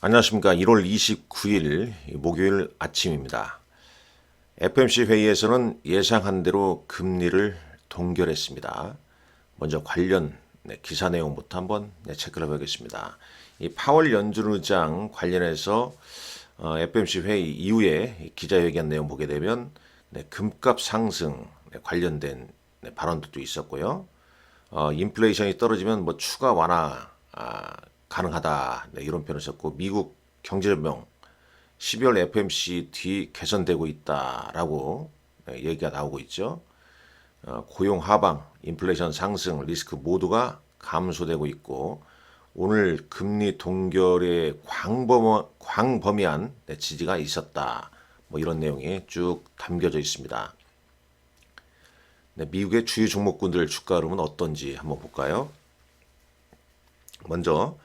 안녕하십니까. 1월 29일 목요일 아침입니다. FMC 회의에서는 예상한 대로 금리를 동결했습니다. 먼저 관련 네, 기사 내용부터 한번 네, 체크를 해보겠습니다. 이 파월 연준 의장 관련해서 어, FMC 회의 이후에 기자회견 내용 보게 되면 네, 금값 상승 네, 관련된 네, 발언도 있었고요. 어, 인플레이션이 떨어지면 뭐 추가 완화 아, 가능하다 네, 이런 표현을 썼고 미국 경제협명 12월 FMC 뒤 개선되고 있다라고 네, 얘기가 나오고 있죠. 어, 고용 하방, 인플레이션 상승 리스크 모두가 감소되고 있고 오늘 금리 동결에 광범, 광범위한 네, 지지가 있었다. 뭐 이런 내용이 쭉 담겨져 있습니다. 네, 미국의 주요 종목군들 주가 흐름은 어떤지 한번 볼까요? 먼저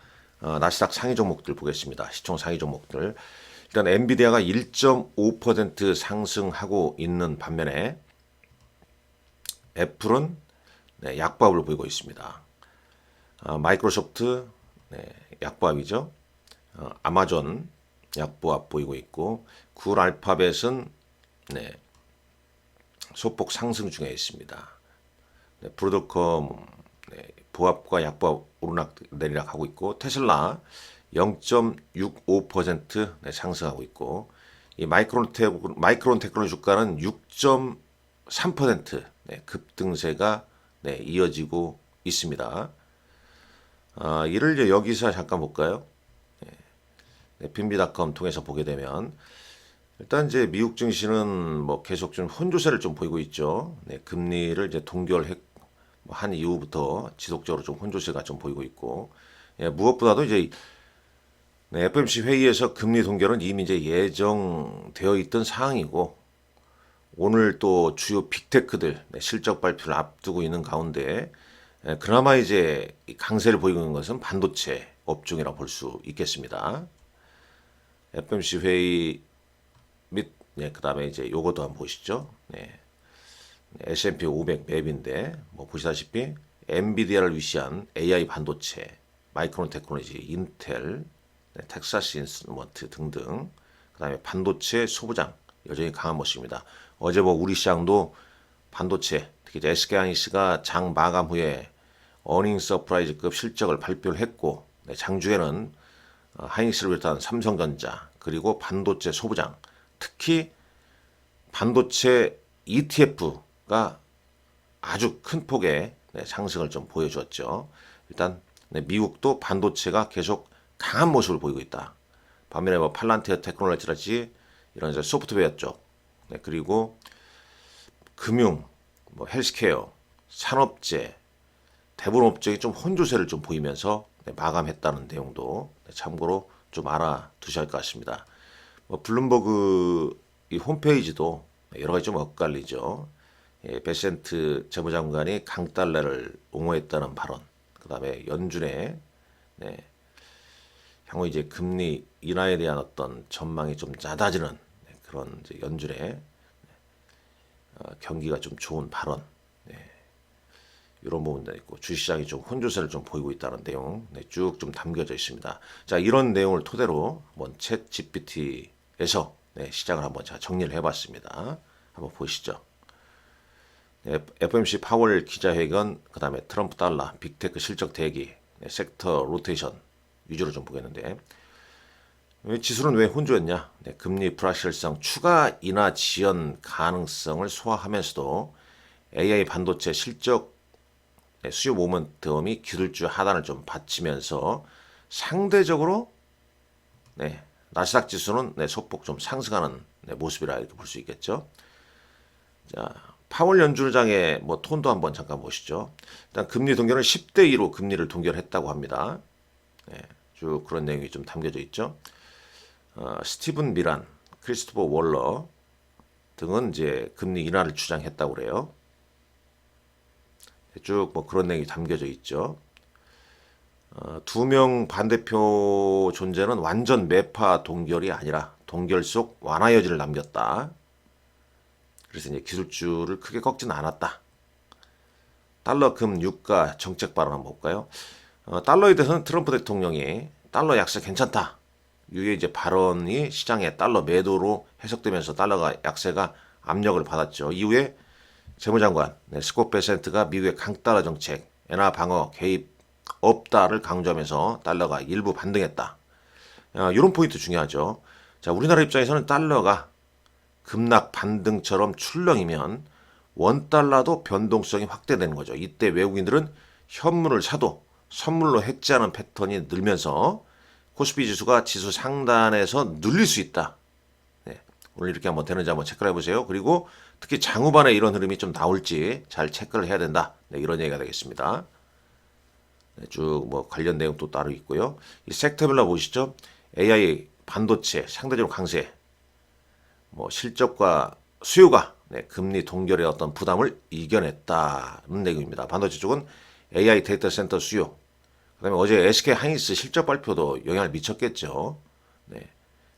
어, 나스닥 상위 종목들 보겠습니다. 시총 상위 종목들. 일단 엔비디아가 1.5% 상승하고 있는 반면에 애플은 네, 약보합을 보이고 있습니다. 어, 마이크로소프트 네, 약보합이죠. 어, 아마존 약보합 보이고 있고 굴 알파벳은 네, 소폭 상승 중에 있습니다. 네, 브로드컴 네, 보합과 약보합 오르락 내리락 하고 있고 테슬라 0.65% 네, 상승하고 있고 이 마이크론 테 마이크론 테크놀 주가는 6.3% 네, 급등세가 네, 이어지고 있습니다. 아, 이를 여기서 잠깐 볼까요? 네, 빈비닷컴 통해서 보게 되면 일단 이제 미국 증시는 뭐 계속 좀 혼조세를 좀 보이고 있죠. 네, 금리를 이제 동결 한뭐 이후부터 지속적으로 좀 혼조세가 좀 보이고 있고 예, 무엇보다도 이제 네, FMC 회의에서 금리 동결은 이미 이제 예정되어 있던 사항이고 오늘 또 주요 빅테크들 네, 실적 발표를 앞두고 있는 가운데 예, 그나마 이제 이 강세를 보이고 있는 것은 반도체 업종이라 볼 수 있겠습니다. FMC 회의 및 네, 그다음에 이제 요것도 한번 보시죠. 네. S&P 500 맵인데 뭐 보시다시피 엔비디아를 위시한 AI 반도체, 마이크론 테크놀로지, 인텔, 네, 텍사스 인스트루먼트 등등 그다음에 반도체 소부장 여전히 강한 모습입니다. 어제 뭐 우리 시장도 반도체 특히 이제 SK하이닉스가 장 마감 후에 어닝 서프라이즈급 실적을 발표를 했고 네, 장중에는 어, 하이닉스를 비롯한 삼성전자 그리고 반도체 소부장 특히 반도체 ETF 가 아주 큰 폭의 네, 상승을 좀 보여주었죠. 일단 네, 미국도 반도체가 계속 강한 모습을 보이고 있다. 반면에 뭐 팔란티어 테크놀로지라든지 이런 이제 소프트웨어 쪽 네, 그리고 금융, 뭐 헬스케어, 산업재 대부분 업종이 좀 혼조세를 좀 보이면서 네, 마감했다는 내용도 네, 참고로 좀 알아두셔야 할 것 같습니다. 뭐 블룸버그 이 홈페이지도 여러 가지 좀 엇갈리죠. 예, 베센트 재무장관이 강달러를 옹호했다는 발언, 그 다음에 연준의 네, 향후 이제 금리 인하에 대한 어떤 전망이 좀 낮아지는 네, 그런 이제 연준의 네, 어, 경기가 좀 좋은 발언, 네, 이런 부분도 있고 주시장이 좀 혼조세를 좀 보이고 있다는 내용 네, 쭉좀 담겨져 있습니다. 자 이런 내용을 토대로 한번 챗 GPT에서 네, 시작을 한번 자 정리를 해봤습니다. 한번 보시죠. 네, FMC 파월 기자회견, 그 다음에 트럼프 달러, 빅테크 실적 대기, 네, 섹터 로테이션 위주로 좀 보겠는데 왜 지수는 왜 혼조였냐? 네, 금리 불확실성, 추가 인하 지연 가능성을 소화하면서도 AI 반도체 실적 네, 수요 모멘텀이 기술주 하단을 좀 받치면서 상대적으로 네, 나스닥 지수는 네, 소폭 좀 상승하는 네, 모습이라 이렇게 볼 수 있겠죠. 자, 파월 연준의장의 뭐 톤도 한번 잠깐 보시죠. 일단 금리 동결은 10대 2로 금리를 동결했다고 합니다. 네, 쭉 그런 내용이 좀 담겨져 있죠. 어, 스티븐 미란, 크리스토퍼 월러 등은 이제 금리 인하를 주장했다고 그래요. 쭉 뭐 그런 내용이 담겨져 있죠. 어, 두명 반대표 존재는 완전 매파 동결이 아니라 동결 속 완화 여지를 남겼다. 그래서 이제 기술주를 크게 꺾지는 않았다. 달러 금 유가 정책 발언 한번 볼까요? 어, 달러에 대해서는 트럼프 대통령이 달러 약세 괜찮다. 이게 이제 발언이 시장에 달러 매도로 해석되면서 달러가 약세가 압력을 받았죠. 이후에 재무장관 네, 스콧 베센트가 미국의 강달러 정책, 엔화 방어 개입 없다를 강조하면서 달러가 일부 반등했다. 아, 이런 포인트 중요하죠. 자, 우리나라 입장에서는 달러가 급락 반등처럼 출렁이면 원달러도 변동성이 확대되는 거죠. 이때 외국인들은 현물을 사도 선물로 해지하는 패턴이 늘면서 코스피 지수가 지수 상단에서 눌릴 수 있다. 네, 오늘 이렇게 한번 되는지 한번 체크를 해보세요. 그리고 특히 장후반에 이런 흐름이 좀 나올지 잘 체크를 해야 된다. 네, 이런 얘기가 되겠습니다. 네, 쭉뭐 관련 내용 도 따로 있고요. 이 섹터별로 보시죠. AI 반도체 상대적으로 강세. 뭐 실적과 수요가 네, 금리 동결의 어떤 부담을 이겨냈다는 내용입니다. 반도체 쪽은 AI 데이터 센터 수요. 그다음에 어제 SK 하이닉스 실적 발표도 영향을 미쳤겠죠. 네.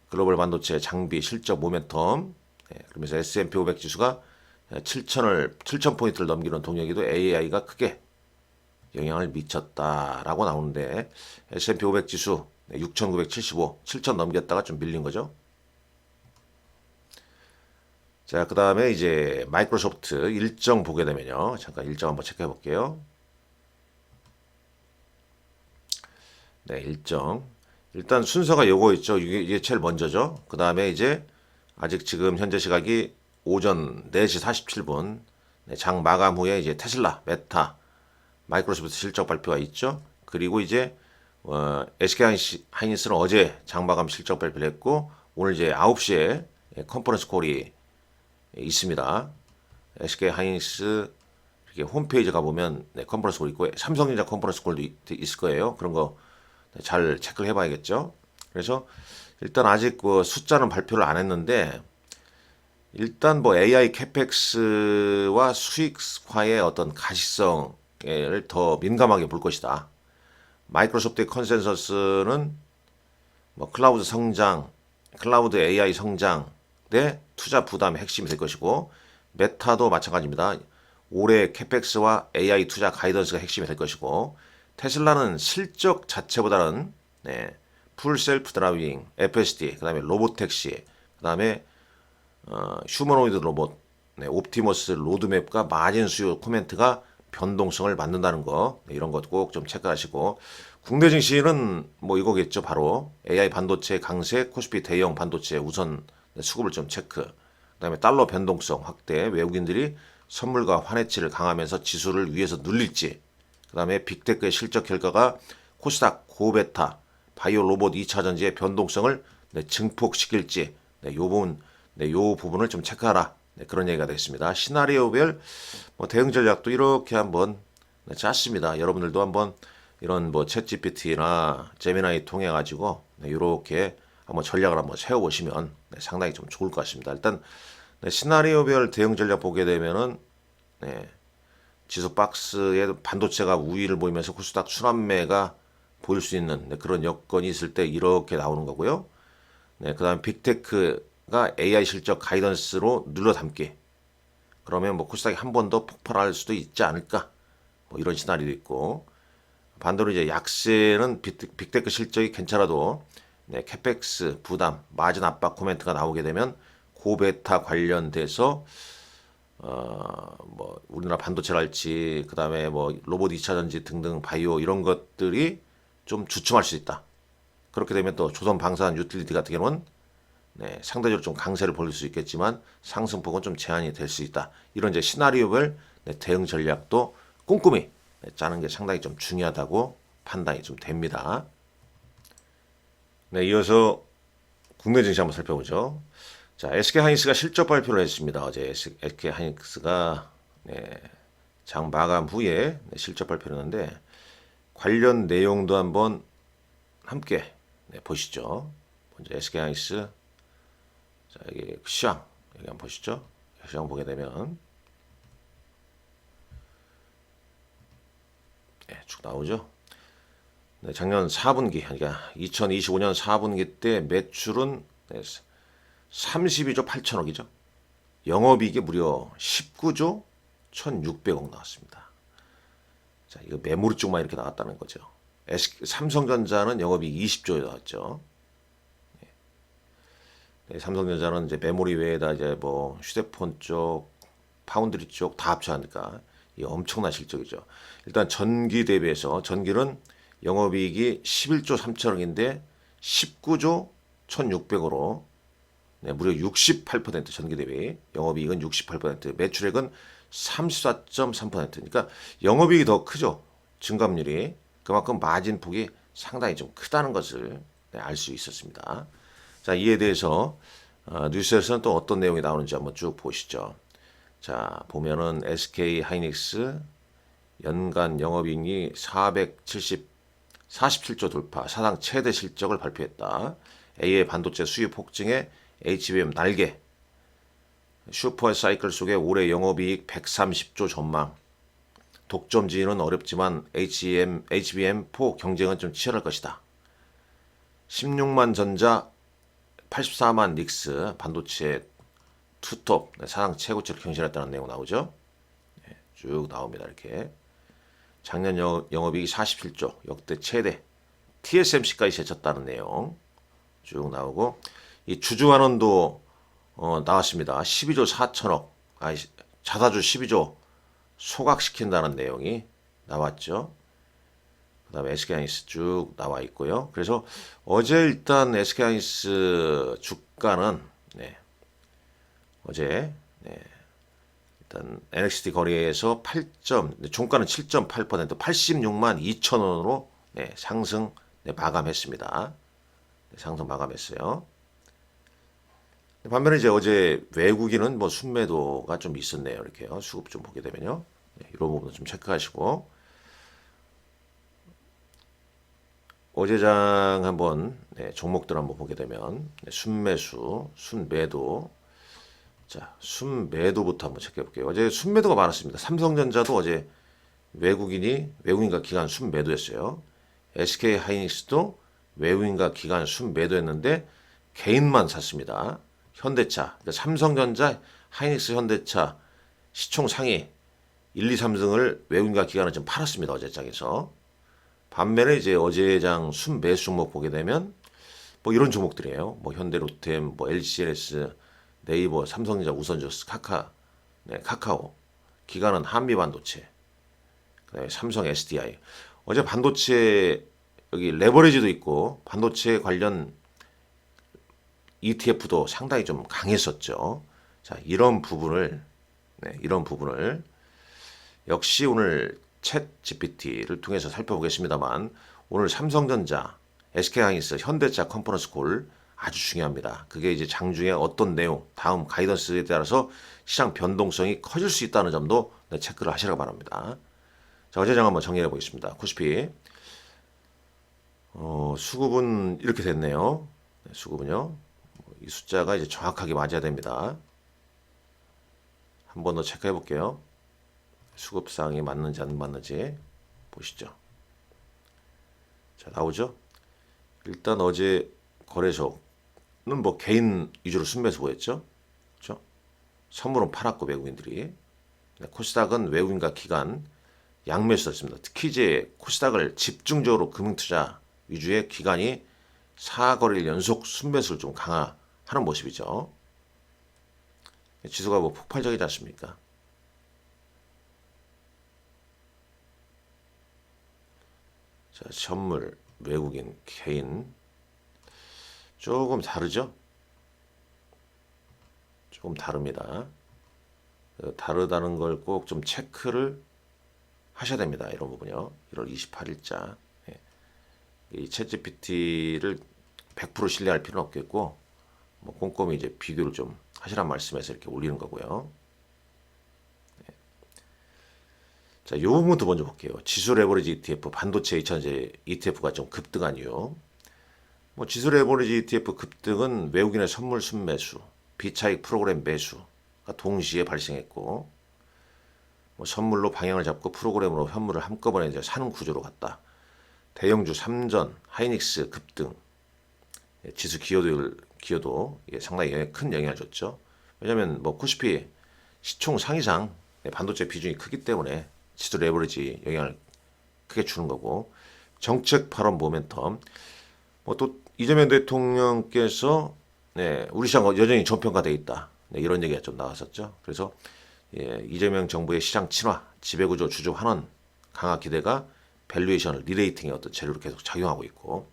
글로벌 반도체 장비 실적 모멘텀. 네. 그러면서 S&P 500 지수가 7천을 7천 포인트를 넘기는 동력에도 AI가 크게 영향을 미쳤다라고 나오는데 S&P 500 지수 6,975, 7,000 넘겼다가 좀 밀린 거죠. 자, 그 다음에 이제 마이크로소프트 일정 보게 되면요. 잠깐 일정 한번 체크해 볼게요. 네, 일정. 일단 순서가 요거 있죠. 이게, 이게 제일 먼저죠. 그 다음에 이제 아직 지금 현재 시각이 오전 4시 47분. 네, 장 마감 후에 이제 테슬라, 메타, 마이크로소프트 실적 발표가 있죠. 그리고 이제 어, SK 하이닉스는 어제 장 마감 실적 발표를 했고 오늘 이제 9시에 컨퍼런스 콜이 있습니다. SK 하이닉스 이렇게 홈페이지 가보면 네, 컨퍼런스 콜 있고 삼성전자 컨퍼런스 콜도 있, 있을 거예요. 그런 거 잘 체크를 해봐야겠죠. 그래서 일단 아직 그 숫자는 발표를 안 했는데 일단 뭐 AI 캐펙스와 수익화의 어떤 가시성을 더 민감하게 볼 것이다. 마이크로소프트의 컨센서스는 뭐 클라우드 성장, 클라우드 AI 성장 대 투자 부담의 핵심이 될 것이고 메타도 마찬가지입니다. 올해 캐펙스와 AI 투자 가이던스가 핵심이 될 것이고 테슬라는 실적 자체보다는 네, 풀 셀프 드라이빙, FSD, 그다음에 로봇 택시, 그다음에 어, 휴머노이드 로봇, 네, 옵티머스 로드맵과 마진 수요 코멘트가 변동성을 만든다는 거 네, 이런 것 꼭 좀 체크하시고 국내 증시는 뭐 이거겠죠 바로 AI 반도체 강세 코스피 대형 반도체 우선 수급을 좀 체크 그다음에 달러 변동성 확대 외국인들이 선물과 환해치를 강하면서 지수를 위에서 눌릴지 그다음에 빅테크의 실적 결과가 코스닥 고베타 바이오 로봇 2차 전지의 변동성을 네, 증폭시킬지 네, 요 부분 네, 요 부분을 좀 체크하라 네, 그런 얘기가 되겠습니다. 시나리오별 뭐 대응 전략도 이렇게 한번 네, 짰습니다. 여러분들도 한번 이런 뭐 챗GPT나 제미나이 통해 가지고 네, 이렇게 한번 전략을 한번 세워보시면 네, 상당히 좀 좋을 것 같습니다. 일단 네, 시나리오별 대응 전략 보게 되면은 네, 지수 박스에 반도체가 우위를 보이면서 코스닥 순환매가 보일 수 있는 네, 그런 여건이 있을 때 이렇게 나오는 거고요. 네, 그다음 빅테크가 AI 실적 가이던스로 눌러 담기. 그러면 뭐 코스닥이 한 번 더 폭발할 수도 있지 않을까? 뭐 이런 시나리오도 있고 반대로 이제 약세는 빅테크 실적이 괜찮아도 네, 캐펙스 부담, 마진 압박 코멘트가 나오게 되면 고베타 관련돼서 어, 뭐 우리나라 반도체랄지 그다음에 뭐 로봇 2차 전지 등등 바이오 이런 것들이 좀 주춤할 수 있다. 그렇게 되면 또 조선 방산 유틸리티 같은 경우는 네, 상대적으로 좀 강세를 보일 수 있겠지만 상승폭은 좀 제한이 될 수 있다. 이런 이제 시나리오별 네, 대응 전략도 꼼꼼히 네, 짜는 게 상당히 좀 중요하다고 판단이 좀 됩니다. 네, 이어서 국내 증시 한번 살펴보죠. 자, SK 하이닉스가 실적 발표를 했습니다. 어제 SK 하이닉스가 네, 장 마감 후에 네, 실적 발표를 했는데 관련 내용도 한번 함께 네, 보시죠. 먼저 SK 하이닉스 자, 여기 시황 여기 한번 보시죠. 시황 보게 되면 네, 쭉 나오죠. 네, 작년 4분기 그러니까 2025년 4분기 때 매출은 네, 32조 8천억이죠. 영업이익이 무려 19조 1,600억 나왔습니다. 자, 이거 메모리 쪽만 이렇게 나왔다는 거죠. 삼성전자는 영업이익 20조에 나왔죠. 네, 삼성전자는 이제 메모리 외에다 이제 뭐 휴대폰 쪽, 파운드리 쪽 다 합쳐하니까 이 엄청난 실적이죠. 일단 전기 대비해서 전기는 영업이익이 11조 3천억인데 19조 1,600으로 네, 무려 68% 전기 대비 영업이익은 68% 매출액은 34.3% 그러니까 영업이익이 더 크죠 증감률이 그만큼 마진 폭이 상당히 좀 크다는 것을 네, 알수 있었습니다. 자 이에 대해서 어, 뉴스에서는 또 어떤 내용이 나오는지 한번 쭉 보시죠. 자 보면은 SK 하이닉스 연간 영업이익이 470 47조 돌파 사상 최대 실적을 발표했다. AI 반도체 수요 폭증에 HBM 날개 슈퍼 사이클 속에 올해 영업이익 130조 전망 독점지는 어렵지만 HBM, HBM4 경쟁은 좀 치열할 것이다. 16만 전자 84만 닉스 반도체 투톱 네, 사상 최고치를 경신했다는 내용 나오죠. 네, 쭉 나옵니다. 이렇게 작년 영, 영업이익이 47조 역대 최대 TSMC까지 제쳤다는 내용 쭉 나오고 이 주주환원도 어, 나왔습니다. 12조 4천억 아 자사주 12조 소각시킨다는 내용이 나왔죠. 그 다음에 SK하이닉스 쭉 나와 있고요. 그래서 어제 일단 SK하이닉스 주가는 네, 어제 네, 일단 NXT 거래에서 8점, 네, 종가는 7.8% 86만 2천 원으로 네, 상승 네, 마감했습니다. 네, 상승 마감했어요. 반면에 이제 어제 외국인은 뭐 순매도가 좀 있었네요. 이렇게요. 수급 좀 보게 되면요. 네, 이런 부분 좀 체크하시고 어제장 한번 네, 종목들 한번 보게 되면 네, 순매수, 순매도 자 순매도부터 한번 체크해 볼게요. 어제 순매도가 많았습니다. 삼성전자도 어제 외국인이 외국인과 기관 순매도했어요. SK 하이닉스도 외국인과 기관 순매도했는데 개인만 샀습니다. 현대차, 그러니까 삼성전자, 하이닉스, 현대차 시총 상위 1, 2, 3등을 외국인과 기관은 좀 팔았습니다. 어제 장에서. 반면에 이제 어제 장 순매수 종목 보게 되면 뭐 이런 종목들이에요. 뭐 현대로템, 뭐 LCLS, 네이버, 삼성전자, 우선저스, 카카, 네, 카카오, 기관은 한미반도체, 그다음에 삼성 SDI. 어제 반도체 여기 레버리지도 있고 반도체 관련 ETF도 상당히 좀 강했었죠. 자, 이런 부분을 네, 이런 부분을 역시 오늘 챗 GPT를 통해서 살펴보겠습니다만 오늘 삼성전자, SK하이닉스, 현대차 컨퍼런스 콜 아주 중요합니다. 그게 이제 장중에 어떤 내용, 다음 가이던스에 따라서 시장 변동성이 커질 수 있다는 점도 네, 체크를 하시라고 바랍니다. 자, 어제장 한번 정리해 보겠습니다. 코스피 어, 수급은 이렇게 됐네요. 네, 수급은요. 이 숫자가 이제 정확하게 맞아야 됩니다. 한 번 더 체크해 볼게요. 수급상이 맞는지 안 맞는지 보시죠. 자, 나오죠? 일단 어제 거래소는 뭐 개인 위주로 순매수 보였죠? 그렇죠? 선물은 팔았고 외국인들이 네, 코스닥은 외국인과 기관 양매수였습니다. 특히 이제 코스닥을 집중적으로 금융투자 위주의 기관이 4거래일 연속 순매수를 좀 강화하는 모습이죠. 지수가 뭐 폭발적이지 않습니까? 자, 선물, 외국인, 개인 조금 다르죠? 조금 다릅니다. 그 다르다는 걸 꼭 좀 체크를 하셔야 됩니다. 이런 부분요. 1월 28일자. 이 챗GPT를 100% 신뢰할 필요는 없겠고, 뭐 꼼꼼히 이제 비교를 좀 하시란 말씀에서 이렇게 올리는 거고요. 네. 자, 요 부분부터 먼저 볼게요. 지수 레버리지 ETF, 반도체 2000제 ETF가 좀 급등한 이유. 뭐 지수 레버리지 ETF 급등은 외국인의 선물 순매수, 비차익 프로그램 매수가 동시에 발생했고, 뭐 선물로 방향을 잡고 프로그램으로 현물을 한꺼번에 이제 사는 구조로 갔다. 대형주 삼전, 하이닉스 급등, 예, 지수 기여도 기여도 상당히 큰 영향을 줬죠. 왜냐하면 뭐 코스피 시총 상위상 예, 반도체 비중이 크기 때문에 지수 레버리지 영향을 크게 주는 거고 정책 발언 모멘텀 뭐 또 이재명 대통령께서 네, 우리 시장 여전히 저평가돼 있다. 네, 이런 얘기가 좀 나왔었죠. 그래서 예, 이재명 정부의 시장 친화, 지배구조 주주 환원 강화 기대가 밸류에이션을 리레이팅의 어떤 재료로 계속 작용하고 있고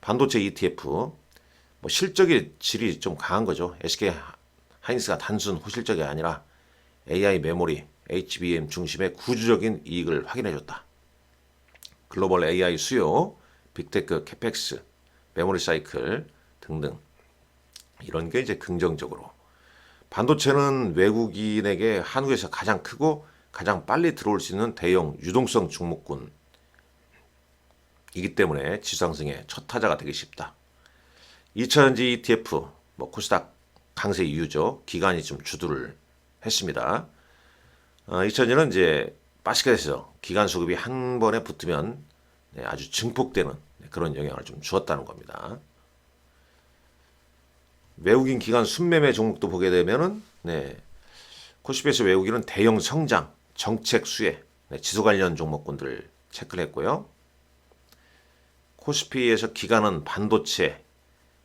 반도체 ETF 뭐 실적의 질이 좀 강한 거죠. SK 하이닉스가 단순 호실적이 아니라 AI 메모리, HBM 중심의 구조적인 이익을 확인해줬다. 글로벌 AI 수요, 빅테크 캐펙스, 메모리 사이클 등등 이런 게 이제 긍정적으로 반도체는 외국인에게 한국에서 가장 크고 가장 빨리 들어올 수 있는 대형 유동성 종목군 이기 때문에 지상승의 첫 타자가 되기 쉽다. 2차전지 ETF 뭐 코스닥 강세 이유죠. 기간이 좀 주도를 했습니다. 어, 2차전지는 이제 바스켓에서 기간 수급이 한 번에 붙으면 네, 아주 증폭되는 네, 그런 영향을 좀 주었다는 겁니다. 외국인 기관 순매매 종목도 보게 되면은 네, 코스피에서 외국인은 대형 성장, 정책 수혜, 네, 지수 관련 종목군들 체크를 했고요. 코스피에서 기관은 반도체,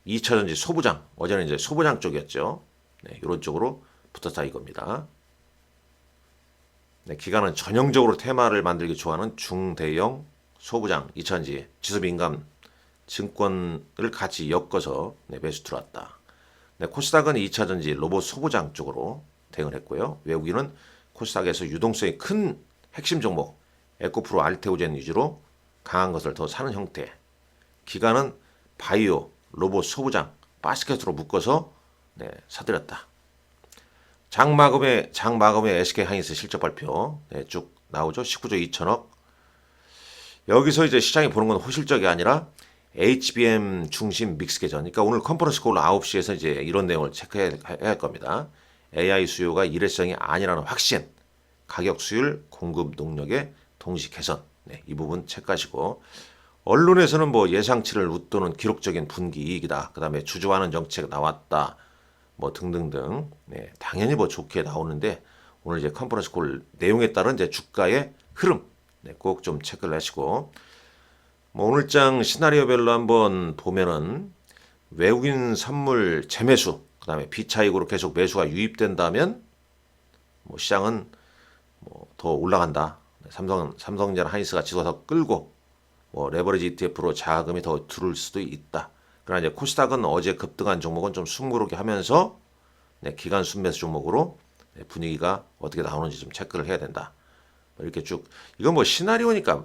2차전지 소부장, 어제는 이제 소부장 쪽이었죠. 네, 이런 쪽으로 붙었다 이겁니다. 네, 기관은 전형적으로 테마를 만들기 좋아하는 중대형 소부장, 2차전지, 지수 민감 증권을 같이 엮어서 네, 매수 들어왔다. 네, 코스닥은 2차전지 로봇 소부장 쪽으로 대응을 했고요. 외국인은 코스닥에서 유동성이 큰 핵심 종목 에코프로 알테오젠 위주로 강한 것을 더 사는 형태. 기간은 바이오, 로봇 소부장, 바스켓으로 묶어서 네, 사들였다. 장마금의 장마금의 SK 하이닉스 실적 발표 네, 쭉 나오죠. 19조 2천억. 여기서 이제 시장이 보는 건 호실적이 아니라 HBM 중심 믹스 계전. 그러니까 오늘 컨퍼런스 콜 9시에서 이제 이런 내용을 체크해야 할 겁니다. AI 수요가 일회성이 아니라는 확신, 가격 수율, 공급 능력의 동시 개선. 네, 이 부분 체크하시고 언론에서는 뭐 예상치를 웃도는 기록적인 분기 이익이다. 그다음에 주주하는 정책 나왔다. 뭐 등등등. 네, 당연히 뭐 좋게 나오는데 오늘 이제 컨퍼런스 콜 내용에 따른 이제 주가의 흐름 네, 꼭 좀 체크를 하시고 뭐 오늘장 시나리오별로 한번 보면은 외국인 선물 재매수 그다음에 비차익으로 계속 매수가 유입된다면 뭐 시장은 뭐 더 올라간다. 삼성 삼성전자 하이닉스가 지수가 더 끌고 뭐 레버리지 ETF로 자금이 더 들을 수도 있다. 그러나 이제 코스닥은 어제 급등한 종목은 좀 숨고르게 하면서 네, 기간 순매수 종목으로 네, 분위기가 어떻게 나오는지 좀 체크를 해야 된다. 뭐 이렇게 쭉 이건 뭐 시나리오니까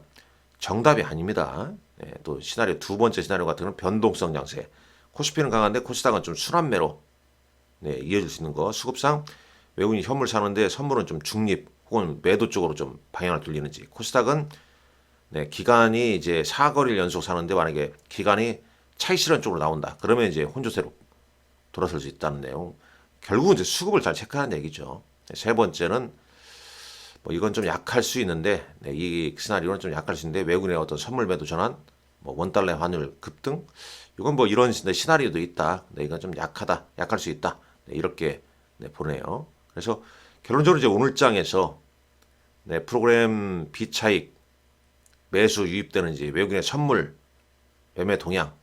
정답이 아닙니다. 네, 또 시나리오 두 번째 시나리오 같은 경우는 변동성 장세. 코스피는 강한데 코스닥은 좀 순환매로 네, 이어질 수 있는 거. 수급상 외국인이 현물 사는데 선물은 좀 중립 혹은 매도 쪽으로 좀 방향을 돌리는지. 코스닥은 네, 기간이 이제 사거리를 연속 사는데 만약에 기간이 차익 실현 쪽으로 나온다. 그러면 이제 혼조세로 돌아설 수 있다는 내용. 결국은 이제 수급을 잘 체크하는 얘기죠. 네, 세 번째는 뭐 이건 좀 약할 수 있는데 네, 이 시나리오는 좀 약할 수 있는데 외국인의 어떤 선물 매도 전환, 뭐 원달러 환율 급등, 이건 뭐 이런 시- 시나리오도 있다. 네, 이건 좀 약하다, 약할 수 있다. 네, 이렇게 네, 보네요. 그래서 결론적으로 이제 오늘 장에서 네, 프로그램 비차익 매수 유입되는 이제 외국인의 선물 매매 동향,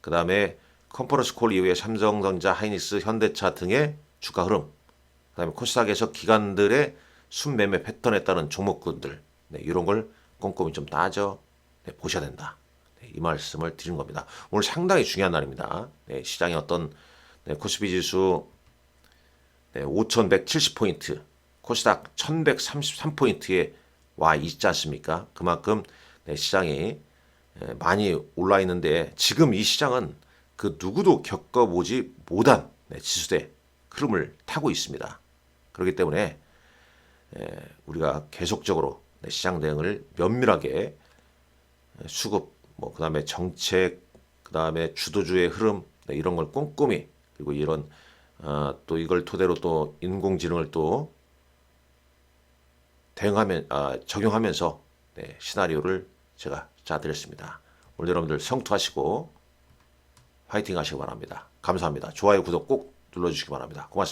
그 다음에 컨퍼런스 콜 이후에 삼성전자, 하이닉스, 현대차 등의 주가 흐름, 그 다음에 코스닥에서 기관들의 순매매 패턴에 따른 종목군들 네, 이런 걸 꼼꼼히 좀 따져 네, 보셔야 된다. 네, 이 말씀을 드리는 겁니다. 오늘 상당히 중요한 날입니다. 네, 시장의 어떤 네, 코스피 지수 네, 5,170포인트, 코스닥 1,133포인트에 와 있지 않습니까? 그만큼 네, 시장이 에, 많이 올라 있는데 지금 이 시장은 그 누구도 겪어보지 못한 네, 지수대 흐름을 타고 있습니다. 그렇기 때문에 에, 우리가 계속적으로 네, 시장 대응을 면밀하게 에, 수급, 뭐 그다음에 정책, 그다음에 주도주의 흐름 네, 이런 걸 꼼꼼히 그리고 이런 어, 또 이걸 토대로 또 인공지능을 또 대응하면 아, 적용하면서 네, 시나리오를 제가 짜드렸습니다. 오늘 여러분들 성투하시고 화이팅 하시기 바랍니다. 감사합니다. 좋아요, 구독 꼭 눌러주시기 바랍니다. 고맙습니다.